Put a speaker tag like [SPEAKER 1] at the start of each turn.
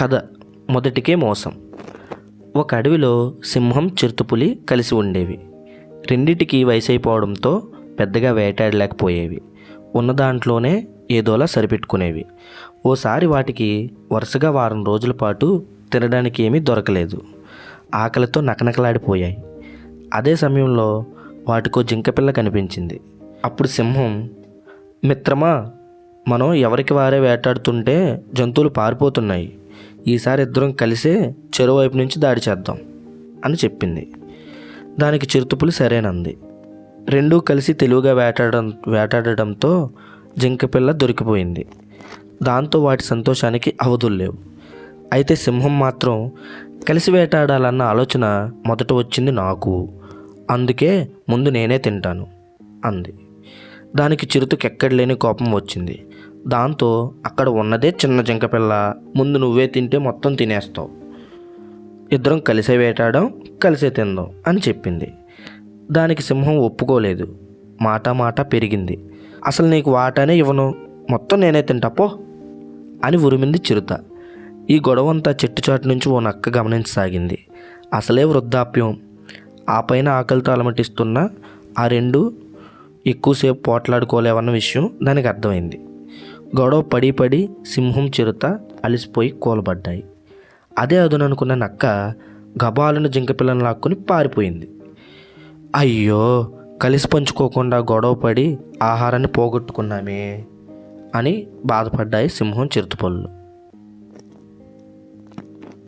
[SPEAKER 1] కథ మొదటికే మోసం. ఒక అడవిలో సింహం చిరుతపులి కలిసి ఉండేవి. రెండిటికి వయసైపోవడంతో పెద్దగా వేటాడలేకపోయేవి. ఉన్న దాంట్లోనే ఏదోలా సరిపెట్టుకునేవి. ఓసారి వాటికి వరుసగా వారం రోజుల పాటు తినడానికి ఏమీ దొరకలేదు. ఆకలితో నకనకలాడిపోయాయి. అదే సమయంలో వాటికో జింకపిల్ల కనిపించింది. అప్పుడు సింహం మిత్రమా మనం ఎవరికి వారే వేటాడుతుంటే జంతువులు పారిపోతున్నాయి. ఈసారి ఇద్దరం కలిసే చెరువు వైపు నుంచి దాడి చేద్దాం అని చెప్పింది. దానికి చిరుతుపులు సరేనంది. రెండూ కలిసి తెలివిగా వేటాడడం వేటాడడంతో జింకపిల్ల దొరికిపోయింది. దాంతో వాటి సంతోషానికి అవధులు లేవు. అయితే సింహం మాత్రం కలిసి వేటాడాలన్న ఆలోచన మొదట వచ్చింది నాకు. అందుకే ముందు నేనే తింటాను అంది. దానికి చిరుతకు ఎక్కడ లేని కోపం వచ్చింది. దాంతో అక్కడ ఉన్నదే చిన్న జింకపిల్ల. ముందు నువ్వే తింటే మొత్తం తినేస్తావు. ఇద్దరం కలిసే వేటాడం కలిసే తిందాం అని చెప్పింది. దానికి సింహం ఒప్పుకోలేదు. మాట మాట పెరిగింది. అసలు నీకు వాటానే ఇవ్వను. మొత్తం నేనే తింటాపో అని ఉరిమింది చిరుత. ఈ గొడవంతా చెట్టు చాటు నుంచి ఓ నక్క గమనించసాగింది. అసలే వృద్ధాప్యం. ఆ పైన ఆకలితో అలమటిస్తున్న ఆ రెండు ఎక్కువసేపు పోట్లాడుకోలేవన్న విషయం దానికి అర్థమైంది. గొడవ పడి పడి సింహం చిరుత అలిసిపోయి కూలబడ్డాయి. అదే అదుననుకున్న నక్క గబాలను జింకపిల్లను లాక్కుని పారిపోయింది. అయ్యో కలిసి పంచుకోకుండా గొడవ పడి ఆహారాన్ని పోగొట్టుకున్నామే అని బాధపడ్డాయి సింహం చిరుతపళ్ళు